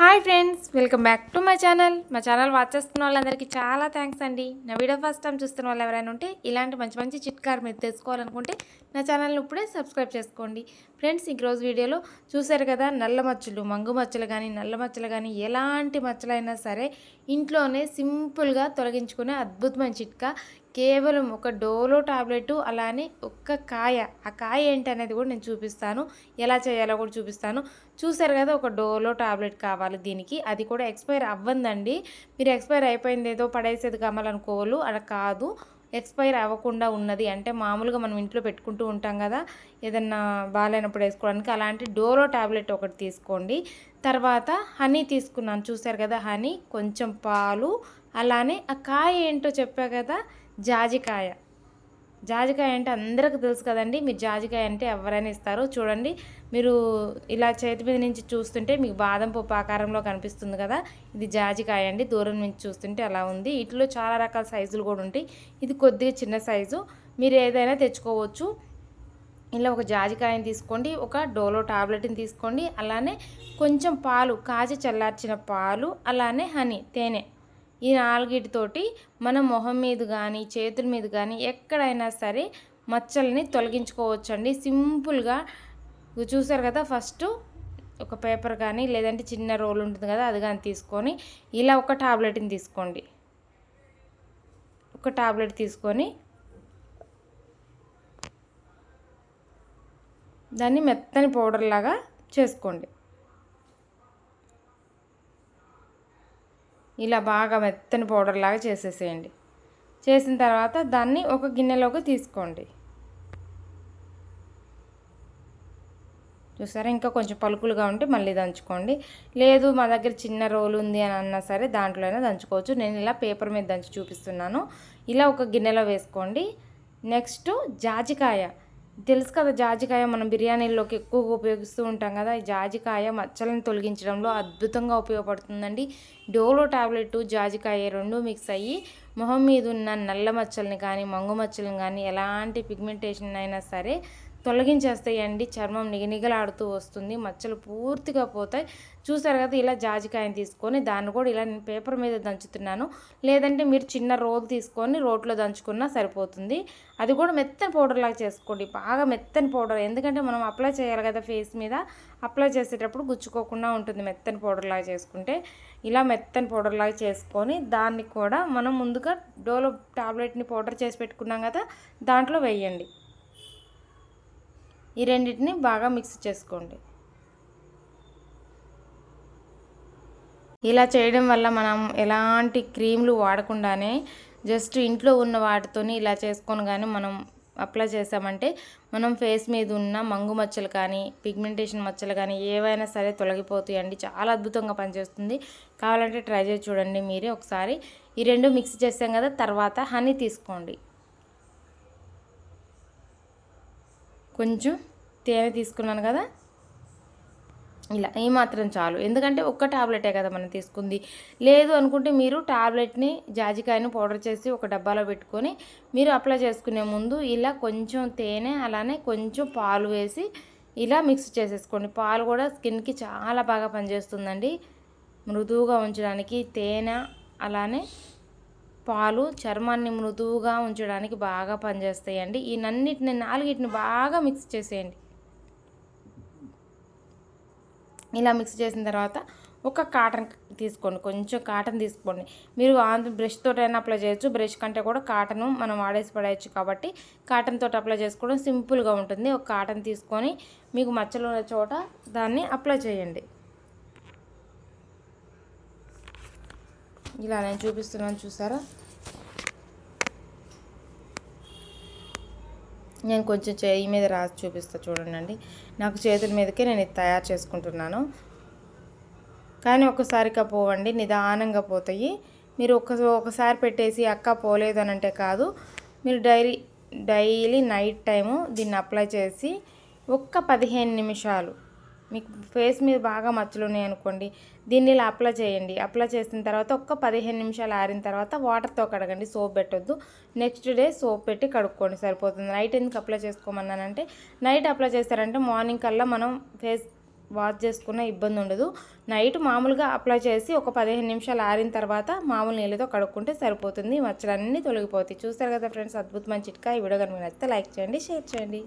Hi friends welcome back to my channel. మా channel watch చేస్తున్న వాళ్ళందరికీ చాలా థ్యాంక్స్ అండి. నా వీడియో ఫస్ట్ టైం చూస్తున్న వాళ్ళు ఎవరైనా ఉంటే ఇలాంటి మంచి మంచి చిట్కాలు మీరు తెలుసుకోవాలనుకుంటే నా ఛానల్ని ఇప్పుడే సబ్స్క్రైబ్ చేసుకోండి. ఫ్రెండ్స్ ఈరోజు వీడియోలో చూశారు కదా నల్ల మచ్చలు మంగు మచ్చలు కానీ నల్ల మచ్చలు కానీ ఎలాంటి మచ్చలైనా సరే ఇంట్లోనే సింపుల్గా తొలగించుకునే అద్భుతమైన చిట్కా. కేవలం ఒక డోలో టాబ్లెట్ అలానే ఒక్క కాయ. ఆ కాయ ఏంటి అనేది కూడా నేను చూపిస్తాను. ఎలా చేయాలో కూడా చూపిస్తాను. చూసారు కదా ఒక డోలో టాబ్లెట్ కావాలి దీనికి. అది కూడా ఎక్స్పైర్ అవ్వందండి. మీరు ఎక్స్పైర్ అయిపోయింది ఏదో పడేసేది కమ్మాలనుకోవాలి అలా కాదు. ఎక్స్పైర్ అవ్వకుండా ఉన్నది. అంటే మామూలుగా మనం ఇంట్లో పెట్టుకుంటూ ఉంటాం కదా ఏదన్నా బాగాలేనప్పుడు వేసుకోవడానికి అలాంటి డోలో టాబ్లెట్ ఒకటి తీసుకోండి. తర్వాత హనీ తీసుకున్నాను. చూసారు కదా హనీ కొంచెం పాలు అలానే ఆ కాయ ఏంటో చెప్పా కదా జాజికాయ. జాజికాయ అంటే అందరికి తెలుసు కదండి. మీరు జాజికాయ అంటే ఎవరైనా ఇస్తారు చూడండి. మీరు ఇలా చేతి మీద నుంచి చూస్తుంటే మీకు బాదం పప్పు ఆకారంలో కనిపిస్తుంది కదా. ఇది జాజికాయ అండి. దూరం నుంచి చూస్తుంటే అలా ఉంది. వీటిలో చాలా రకాల సైజులు కూడా ఉంటాయి. ఇది కొద్దిగా చిన్న సైజు. మీరు ఏదైనా తెచ్చుకోవచ్చు. ఇలా ఒక జాజికాయని తీసుకోండి. ఒక డోలో టాబ్లెట్ని తీసుకోండి. అలానే కొంచెం పాలు కాచి చల్లార్చిన పాలు అలానే హనీ తేనె. ఈ నాలుగిటితోటి మన మొహం మీద కానీ చేతుల మీద కానీ ఎక్కడైనా సరే మచ్చల్ని తొలగించుకోవచ్చండి. సింపుల్గా చూసారు కదా ఫస్ట్ ఒక పేపర్ కానీ లేదంటే చిన్న రోల్ ఉంటుంది కదా అది కానీ తీసుకొని ఇలా ఒక టాబ్లెట్ని తీసుకోండి. ఒక టాబ్లెట్ తీసుకొని దాన్ని మెత్తని పౌడర్ లాగా చేసుకోండి. ఇలా బాగా మెత్తని పౌడర్ లాగా చేసేసేయండి. చేసిన తర్వాత దాన్ని ఒక గిన్నెలోకి తీసుకోండి. చూసారా? ఇంకా కొంచెం పలుకులుగా ఉంటే మళ్ళీ దంచుకోండి. లేదు మా దగ్గర చిన్న రోలు ఉంది అని అన్నా సరే దాంట్లోనే దంచుకోవచ్చు. నేను ఇలా పేపర్ మీద దంచి చూపిస్తున్నాను. ఇలా ఒక గిన్నెలో వేసుకోండి. నెక్స్ట్ జాజికాయ. తెలుసు కదా జాజికాయ మనం బిర్యానీల్లోకి ఎక్కువగా ఉపయోగిస్తూ ఉంటాం కదా ఈ జాజికాయ మచ్చలను తొలగించడంలో అద్భుతంగా ఉపయోగపడుతుందండి. డోలో టాబ్లెట్ జాజికాయ రెండు మిక్స్ అయ్యి మొహం మీద ఉన్న నల్ల మచ్చల్ని కానీ మంగు మచ్చలను కానీ ఎలాంటి పిగ్మెంటేషన్ అయినా సరే తొలగించేస్తాయండి. చర్మం నిగనిగలాడుతూ వస్తుంది. మచ్చలు పూర్తిగా పోతాయి. చూసారు కదా ఇలా జాజికాయని తీసుకొని దాన్ని కూడా ఇలా నేను పేపర్ మీద దంచుతున్నాను. లేదంటే మీరు చిన్న రోల్ తీసుకొని రోట్లో దంచుకున్నా సరిపోతుంది. అది కూడా మెత్తని పౌడర్ లాగా చేసుకోండి. బాగా మెత్తని పౌడర్. ఎందుకంటే మనం అప్లై చేయాలి కదా ఫేస్ మీద. అప్లై చేసేటప్పుడు గుచ్చుకోకుండా ఉంటుంది మెత్తని పౌడర్ లాగా చేసుకుంటే. ఇలా మెత్తని పౌడర్ లాగా చేసుకొని దాన్ని కూడా మనం ముందుగా డోలో టాబ్లెట్ని పౌడర్ చేసి పెట్టుకున్నాం కదా దాంట్లో వేయండి. ఈ రెండింటిని బాగా మిక్స్ చేసుకోండి. ఇలా చేయడం వల్ల మనం ఎలాంటి క్రీమ్లు వాడకుండానే జస్ట్ ఇంట్లో ఉన్న వాటితోని ఇలా చేసుకొని కానీ మనం అప్లై చేసామంటే మనం ఫేస్ మీద ఉన్న మంగు మచ్చలు కానీ పిగ్మెంటేషన్ మచ్చలు కానీ ఏవైనా సరే తొలగిపోతాయండి. చాలా అద్భుతంగా పనిచేస్తుంది. కావాలంటే ట్రై చేసి చూడండి మీరే ఒకసారి. ఈ రెండు మిక్స్ చేసాం కదా తర్వాత హనీ తీసుకోండి. కొంచెం తేనె తీసుకున్నాను కదా. ఇలా ఈ మాత్రం చాలు. ఎందుకంటే ఒక్క టాబ్లెటే కదా మనం తీసుకుంది. లేదు అనుకుంటే మీరు టాబ్లెట్ని జాజికాయను పౌడర్ చేసి ఒక డబ్బాలో పెట్టుకొని మీరు అప్లై చేసుకునే ముందు ఇలా కొంచెం తేనె అలానే కొంచెం పాలు వేసి ఇలా మిక్స్ చేసేసుకోండి. పాలు కూడా స్కిన్కి చాలా బాగా పనిచేస్తుందండి. మృదువుగా ఉంచడానికి తేనె అలానే పాలు చర్మాన్ని మృదువుగా ఉంచడానికి బాగా పనిచేస్తాయండి. ఈ నన్నిటిని నాలుగిటిని బాగా మిక్స్ చేసేయండి. ఇలా మిక్స్ చేసిన తర్వాత ఒక కాటన్ తీసుకోండి. కొంచెం కాటన్ తీసుకోండి. మీరు ఆంధ్ర బ్రష్ తోటైనా అప్లై చేయొచ్చు. బ్రష్ కంటే కూడా కాటన్ మనం వాడేసి పడేయచ్చు కాబట్టి కాటన్ తోటి అప్లై చేసుకోవడం సింపుల్గా ఉంటుంది. ఒక కాటన్ తీసుకొని మీకు మచ్చలు ఉన్న చోట దాన్ని అప్లై చేయండి. ఇలా నేను చూపిస్తున్నాను చూసారా? నేను కొంచెం చేయి మీద రాసి చూపిస్తా చూడండి నాకు చేతుల మీదకే నేను ఇది తయారు చేసుకుంటున్నాను. కానీ ఒక్కసారిగా పోవండి నిదానంగా పోతాయి. మీరు ఒక్క ఒకసారి పెట్టేసి అక్క పోలేదు అని అంటే కాదు మీరు డైలీ డైలీ నైట్ టైము దీన్ని అప్లై చేసి ఒక్క పదిహేను నిమిషాలు మీకు ఫేస్ మీద బాగా మచ్చలు ఉన్నాయనుకోండి దీన్ని ఇలా అప్లై చేయండి. అప్లై చేసిన తర్వాత ఒక్క పదిహేను నిమిషాలు ఆరిన తర్వాత వాటర్తో కడగండి సోప్ పెట్టొద్దు. నెక్స్ట్ డే సోప్ పెట్టి కడుక్కోండి సరిపోతుంది. నైట్ ఎందుకు అప్లై చేసుకోమన్నానంటే నైట్ అప్లై చేస్తారంటే మార్నింగ్ కల్లా మనం ఫేస్ వాష్ చేసుకున్న ఇబ్బంది ఉండదు. నైట్ మామూలుగా అప్లై చేసి ఒక పదిహేను నిమిషాలు ఆరిన తర్వాత మామూలు నీళ్ళతో కడుక్కుంటే సరిపోతుంది. మచ్చలన్నీ తొలగిపోతాయి. చూస్తారు కదా ఫ్రెండ్స్ అద్భుతమైన చిట్కా. ఈ వీడియో కనుక నచ్చితే లైక్ చేయండి షేర్ చేయండి.